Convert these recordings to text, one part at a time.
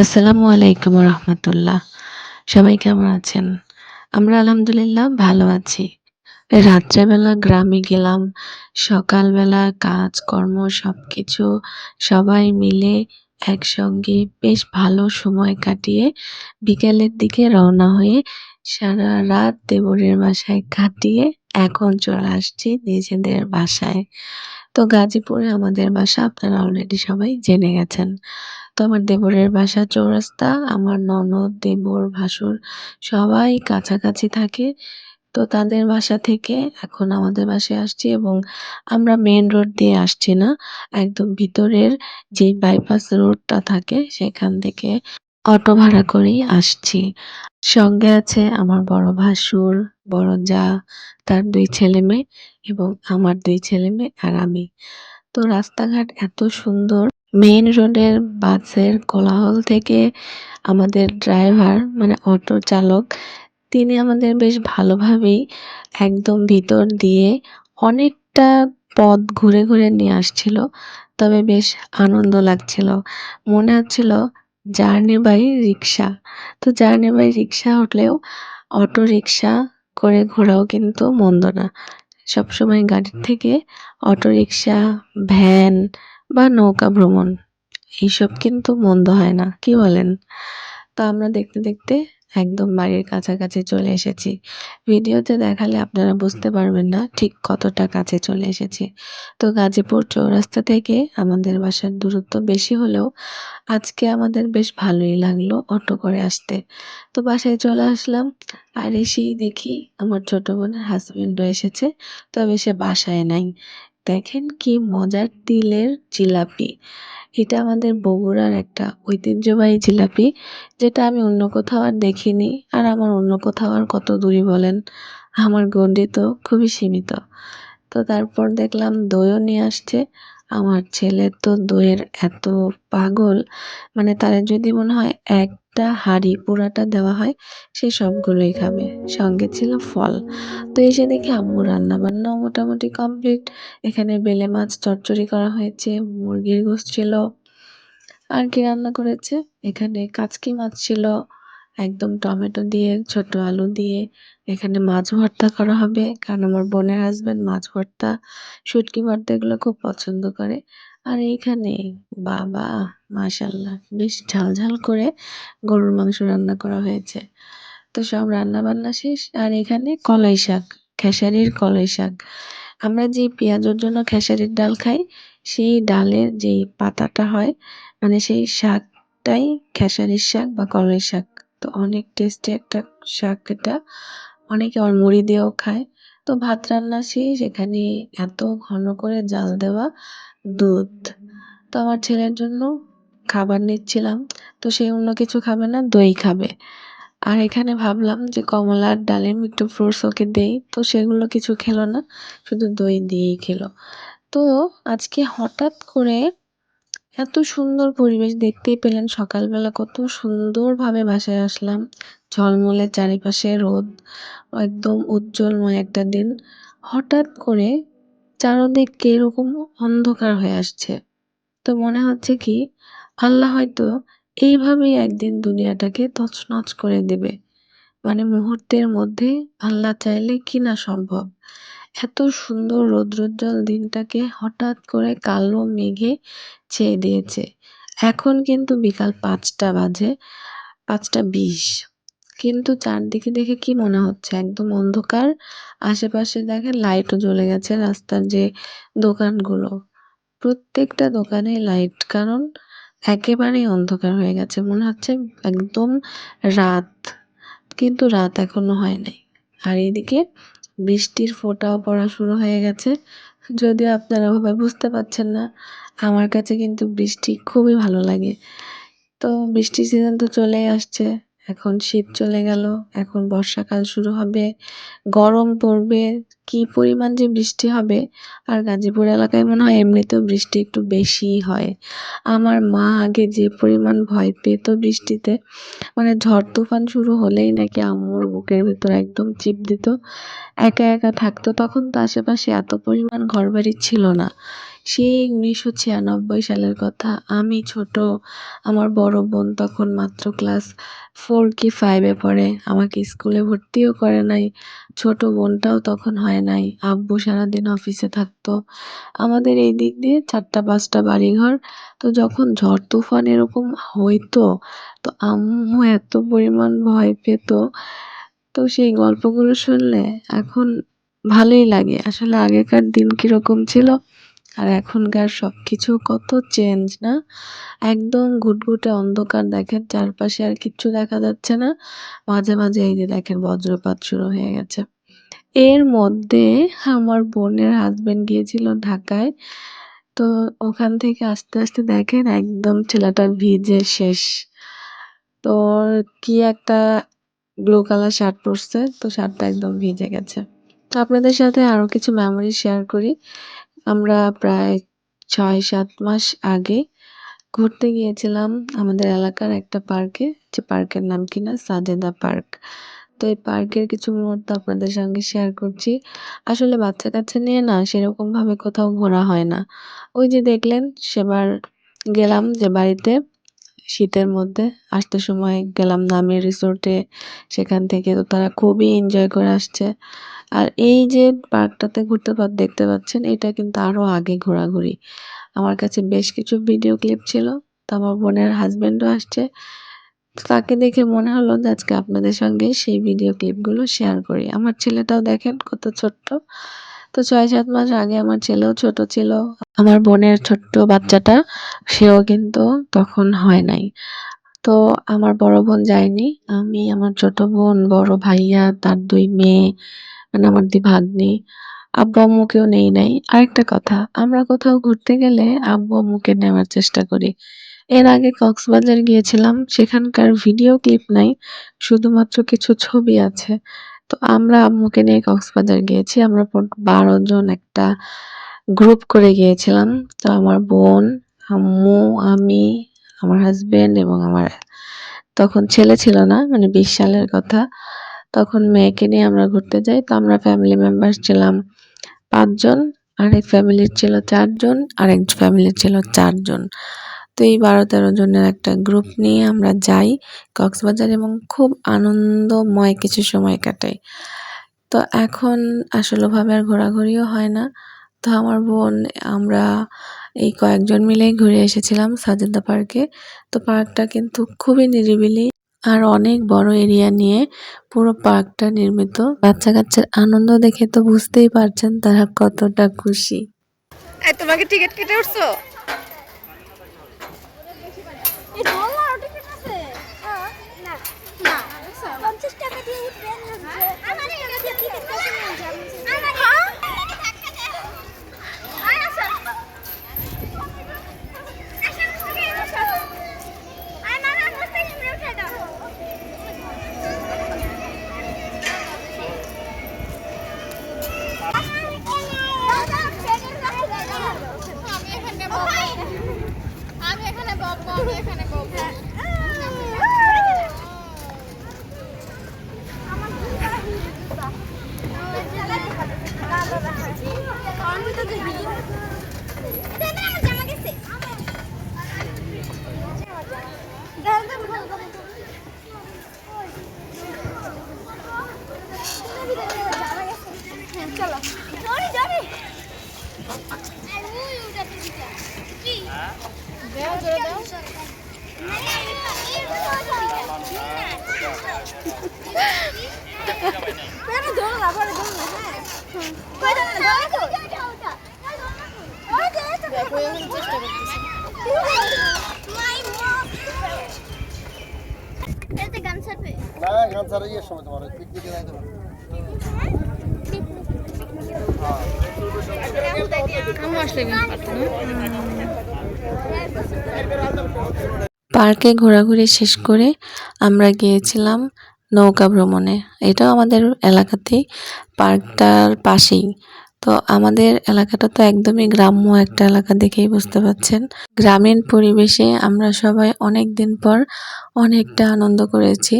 আসসালামু আলাইকুম রহমতুল্লাহ। সবাই কেমন আছেন? আমরা আলহামদুলিল্লাহ ভালো আছি। রাত্রেবেলা গ্রামে গেলাম, সকালবেলা কাজকর্ম সব কিছু সবাই মিলে একসঙ্গে বেশ ভালো সময় কাটিয়ে বিকেলের দিকে রওনা হয়ে সারা রাত দেবরের বাসায় কাটিয়ে এখন চলে আসছি নিজেদের বাসায়। তো গাজীপুরে আমাদের বাসা, আপনারা অলরেডি সবাই জেনে গেছেন। তো আমার দেবরের বাসা চৌরাস্তা, আমার ননদ, দেবর, ভাসুর সবাই কাছাকাছি থাকে। তো তাদের বাসা থেকে এখন আমাদের বাসায় আসছি এবং আমরা মেন রোড দিয়ে আসছি না, একদম ভিতরের যে বাইপাস রোডটা থাকে সেখান থেকে অটো ভাড়া করেই আসছি। সঙ্গে আছে আমার বড় ভাসুর, বড় যা, তার দুই ছেলে মেয়ে এবং আমার দুই ছেলে মেয়ে আর আমি। তো রাস্তাঘাট এত সুন্দর। মেইন রোডের বাসের কোলাহল থেকে আমাদের ড্রাইভার মানে অটো চালক, তিনি আমাদের বেশ ভালোভাবেই একদম ভিতর দিয়ে অনেকটা পথ ঘুরে ঘুরে নিয়ে আসছিল। তবে বেশ আনন্দ লাগছিল। মনে হচ্ছিল জার্নি বাই রিক্সা তো জার্নি বাই রিক্সা হলেও অটো রিক্সা করে ঘোরাও কিন্তু মন্দ না। সবসময় গাড়ির থেকে অটো রিক্সা ভ্যান বা নৌকা ভ্রমণ, এইসব কিন্তু মন্দ হয় না, কি বলেন? তো আমরা দেখতে দেখতে একদম বাড়ির কাছাকাছি চলে এসেছি। ভিডিওতে দেখালে আপনারা বুঝতে পারবেন না ঠিক কতটা কাছে চলে এসেছি। তো গাজীপুর চৌরাস্তা থেকে আমাদের বাসার দূরত্ব বেশি হলেও আজকে আমাদের বেশ ভালোই লাগল অটো করে আসতে। তো বাসায় চলে আসলাম, আর এসেই দেখি আমার ছোট বোনের হাজবেন্ডও এসেছে, তবে সে বাসায় নাই। দেখেন কি মজার তিলের জিলাপি। এটা আমাদের বগুড়ার একটা ঐতিহ্যবাহী জিলাপি, যেটা আমি অন্য কোথাও আর দেখিনি। আর আমার অন্য কোথাও আর কত দূরই বলেন, আমার গণ্ডি তো খুবই সীমিত। তো তারপর দেখলাম দইও নিয়ে আসছে। আমার ছেলে তো দইয়ের এত পাগল মানে তাদের যদি মনে হয় একটা হাঁড়ি পোড়াটা দেওয়া হয়, সে সবগুলোই খাবে। সঙ্গে ছিল ফল। তো এসে দেখি আম্মু রান্না বান্নাও মোটামুটি কমপ্লিট এখানে বেলে মাছ চচ্চড়ি করা হয়েছে, মুরগির গোশ ছিল। আর কি রান্না করেছে? এখানে কাচকি মাছ ছিল। একদম টমেটো দিয়ে, ছোট আলু দিয়ে, এখানে মাছ ভর্তা করা হবে। কারণ আমার বোনের হাজবেন্ড মাছ ভর্তা, শুটকি ভর্তা এগুলো খুব পছন্দ করে। আর এইখানে বাবা মাশাল্লাহ বেশ ঝাল ঝাল করে গরুর মাংস রান্না করা হয়েছে। তো সব রান্না বান্না শেষ। আর এখানে কলাই শাক, খেসারির কলাই শাক। আমরা যে পেঁয়াজের জন্য খেসারির ডাল খাই, সেই ডালের যেই পাতাটা হয় মানে সেই শাকটাই খেসারির শাক বা কলাই শাক। তো অনেক টেস্টি একটা শাক এটা। অনেকে আবার মুড়ি দিয়েও খায়। তো ভাত রান্না শেষ, এখানে এত ঘন করে জাল দেওয়া দুধ। তো আমার ছেলের জন্য খাবার নিচ্ছিলাম। তো সে অন্য কিছু খাবে না, দই খাবে। আর এখানে ভাবলাম যে কমলার ডালিম একটু ফ্রুটস ওকে দেই। তো সেগুলো কিছু খেলো না, শুধু দই দিয়েই খেলো। তো আজকে হঠাৎ করে এত সুন্দর পরিবেশ দেখতেই পেলেন সকালবেলা, কত সুন্দরভাবে বাসায় আসলাম। ঝলমলে চারিপাশে রোদ, একদম উজ্জ্বলময় একটা দিন। হঠাৎ করে চারদিক এরকম অন্ধকার হয়ে আসছে। তো মনে হচ্ছে কি, আল্লাহ হয়তো এইভাবেই একদিন দুনিয়াটাকে তছনছ করে দেবে। মানে মুহূর্তের মধ্যে আল্লাহ চাইলে কি না সম্ভব। এত সুন্দর রৌদ্রোজ্জ্বল দিনটাকে হঠাৎ করে কালো মেঘে ছেয়ে দিয়েছে। এখন কিন্তু বিকাল পাঁচটা বাজে, পাঁচটা বিশ। কিন্তু চারদিকে দেখে কি মনে হচ্ছে? একদম অন্ধকার। আশেপাশে দেখে লাইটও জ্বলে গেছে রাস্তার যে দোকানগুলো। প্রত্যেকটা দোকানে লাইট, কারণ একেবারেই অন্ধকার হয়ে গেছে। মনে হচ্ছে একদম রাত, কিন্তু রাত এখনও হয় নাই। আর এদিকে বৃষ্টির ফোঁটাও পড়া শুরু হয়ে গেছে। যদিও আপনারা ওভাবে বুঝতে পারছেন না, আমার কাছে কিন্তু বৃষ্টি খুবই ভালো লাগে। তো বৃষ্টির সিজন তো চলেই আসছে। এখন শীত চলে গেল এখন বর্ষাকাল শুরু হবে গরম পড়বে কি পরিমাণ যে বৃষ্টি হবে আর গাজীপুর এলাকায় মনে হয় এমনিতেও বৃষ্টি একটু বেশিই হয়। আমার মা আগে যে পরিমাণ ভয় পেত বৃষ্টিতে মানে ঝড় তুফান শুরু হলেই নাকি আম্মুর বুকের ভিতর একদম চিপ দিত একা একা থাকতো তখন তো আশেপাশে এত পরিমাণ ঘরবাড়ি ছিল না। সেই উনিশশো ছিয়ানব্বই সালের কথা। আমি ছোট, আমার বড় বোন তখন মাত্র ক্লাস ফোর কি ফাইভে পড়ে। আমাকে স্কুলে ভর্তিও করে নাই। ছোট বোনটাও তখন হয় নাই। আব্বু সারাদিন অফিসে থাকতো। আমাদের এই দিক দিয়ে চারটা, পাঁচটা বাড়িঘর। তো যখন ঝড় তুফান এরকম হইতো, তো আম্মু এত পরিমাণ ভয় পেত। তো সেই গল্পগুলো শুনলে এখন ভালোই লাগে। আসলে আগেকার দিন কীরকম ছিল? আর এখনকার সব কিছু কত চেঞ্জ না? একদম ঘুটঘুটে অন্ধকার দেখেন, চারপাশে আর কিচ্ছু দেখা যাচ্ছে না। মাঝে মাঝে এই যে দেখেন বজ্রপাত শুরু হয়ে গেছে। এর মধ্যে আমার বোনের হাজবেন্ড গিয়েছিল ঢাকায়। তো ওখান থেকে আস্তে আস্তে দেখেন একদম ছেলেটা ভিজে শেষ। তো কি একটা ব্লু কালার শার্ট পরছে, তো শার্টটা একদম ভিজে গেছে। তো আপনাদের সাথে আরও কিছু মেমোরি শেয়ার করি। আমরা প্রায় ছয় সাত মাস আগে ঘুরতে গিয়েছিলাম আমাদের এলাকার একটা পার্কে। যে পার্কের নাম কিনা সাজেদা পার্ক। তো এই পার্কের কিছু মুহূর্ত আপনাদের সঙ্গে শেয়ার করছি। আসলে বাচ্চা কাচ্চা নিয়ে না সেরকমভাবে কোথাও ঘোরা হয় না। ওই যে দেখলেন, সেবার গেলাম যে বাড়িতে শীতের মধ্যে আসতে সময় গেলাম নামি রিসোর্টে, সেখান থেকে তো তারা খুবই এনজয় করে আসছে। আর এই যে পার্কটাতে ঘুরতে পা, দেখতে পাচ্ছেন, এটা কিন্তু আরও আগে ঘোরাঘুরি। আমার কাছে বেশ কিছু ভিডিও ক্লিপ ছিল, তো আমার বোনের হাজবেন্ডও আসছে। তাকে দেখে মনে হলো যে আজকে আপনাদের সঙ্গে সেই ভিডিও ক্লিপগুলো শেয়ার করি। আমার ছেলেটাও দেখেন কত ছোট্ট। তো ছয়, সাত মাস আগে আমার ছেলেও ছোট ছিল। আমার বোনের ছোট্ট বাচ্চাটা, সেও কিন্তু তখন হয় নাই। তো আমার বড় বোন যায়নি। আমি আমার ছোট বোন, বড় ভাইয়া, তার দুই মেয়ে মানে আমার দুই ভাগ্নি। আব্বু আম্মুকেও নেই নাই। আরেকটা কথা, আমরা কোথাও ঘুরতে গেলে আব্বু আম্মুকে নেওয়ার চেষ্টা করি। এর আগে কক্সবাজার গিয়েছিলাম, সেখানকার ভিডিও ক্লিপ নাই, শুধুমাত্র কিছু ছবি আছে। তো আমরা আম্মুকে নিয়ে কক্সবাজার গিয়েছি। আমরা বারো জন একটা গ্রুপ করে গিয়েছিলাম। তো আমার বোন, আম্মু, আমি, আমার হাজবেন্ড এবং আমার তখন ছেলে ছিল না মানে বিশ সালের কথা। তখন মেয়েকে নিয়ে আমরা ঘুরতে যাই। তো আমরা ফ্যামিলি মেম্বার ছিলাম পাঁচজন। আরেক ফ্যামিলির ছিল চারজন, আরেক ফ্যামিলির ছিল চারজন। তো এই বারো তেরো জনের একটা গ্রুপ নিয়ে আমরা যাই কক্সবাজার এবং খুব আনন্দময় কিছু সময় কাটাই। তো এখন আসলেভাবে আর ঘোরাঘুরিও হয় না। তো আমার বোন আমরা এই কয়েকজন মিলেই ঘুরে এসেছিলাম সাজেদা পার্কে। তো পার্কটা কিন্তু খুবই নিরিবিলি আর অনেক বড় এরিয়া নিয়ে পুরো পার্কটা নির্মিত। বাচ্চা কাচ্চার আনন্দ দেখে তো বুঝতেই পারছেন তারা কতটা খুশি। এই তোমাকে টিকিট কেটে উঠছো? এই ডলার টিকিট আছে না না পঞ্চাশ টাকা দিয়ে উঠবেন আমার টাকা দিয়ে টিকিট কেটে নিয়ে যাবেন হ্যাঁ আয় আসো আয় না না বসতে গিয়ে উঠে দাও আমি এখানে আমি এখানে বকবো আমি এখানে বকবো চলো জরি জরি কি দেও জোরে দাও আমি ধরলাম পরে ধরলাম হ্যাঁ কই ধরলাম ধরলাম তো ওই যে এটা দেখো এখন চেষ্টা করতেছি মাই মম এতে গান ছাড়বে না গান ছাড়া সময় তোমার পিকনিকে যাইতে পারো পার্কে ঘোরাঘুরি শেষ করে আমরা গিয়েছিলাম নৌকা ভ্রমণে। এটাও আমাদের এলাকাতেই। পার্কটার পাশেই। তো আমাদের এলাকাটা তো একদমই গ্রাম্য একটা এলাকা দেখেই বুঝতে পারছেন। গ্রামীণ পরিবেশে আমরা সবাই অনেক দিন পর অনেকটা আনন্দ করেছি।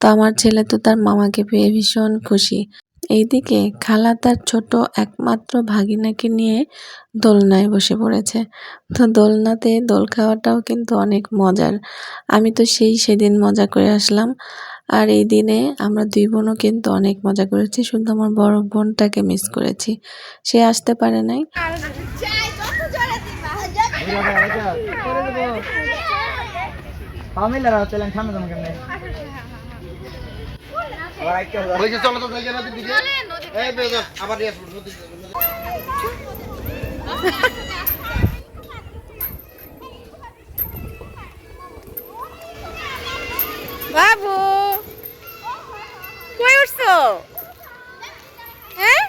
তো আমার ছেলে তো তার মামাকে পেয়ে ভীষণ খুশি। এইদিকে খালা তার ছোট একমাত্র ভাগিনাকে নিয়ে দোলনায় বসে পড়েছে। তো দোলনাতে দোল খাওয়াটাও কিন্তু অনেক মজার। আমি তো সেই সেদিন মজা করে আসলাম। আর এই দিনে আমরা দুই বোনও কিন্তু অনেক মজা করেছি। শুধু আমার বড় বোনটাকে মিস করেছি। সে আসতে পারে নাই। ওই হ্যাঁ?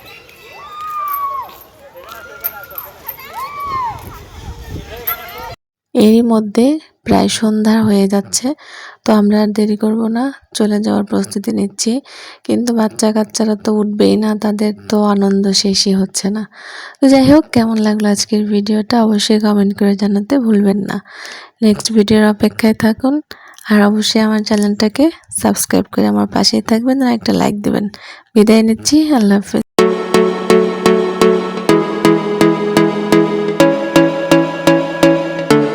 এরই মধ্যে প্রায় সন্ধ্যা হয়ে যাচ্ছে, তো আমরা আর দেরি করব না, চলে যাওয়ার প্রস্তুতি নিচ্ছি। কিন্তু বাচ্চা কাচ্চারা তো উঠবেই না, তাদের তো আনন্দ শেষই হচ্ছে না। তো যাই হোক, কেমন লাগল আজকের ভিডিওটা অবশ্যই কমেন্ট করে জানাতে ভুলবেন না। নেক্সট ভিডিওর অপেক্ষায় থাকুন। আর অবশ্যই আমার চ্যানেলটাকে সাবস্ক্রাইব করে আমার পাশেই থাকবেন আর একটা লাইক দেবেন। বিদায় নিচ্ছি, আল্লাহ হাফেজ।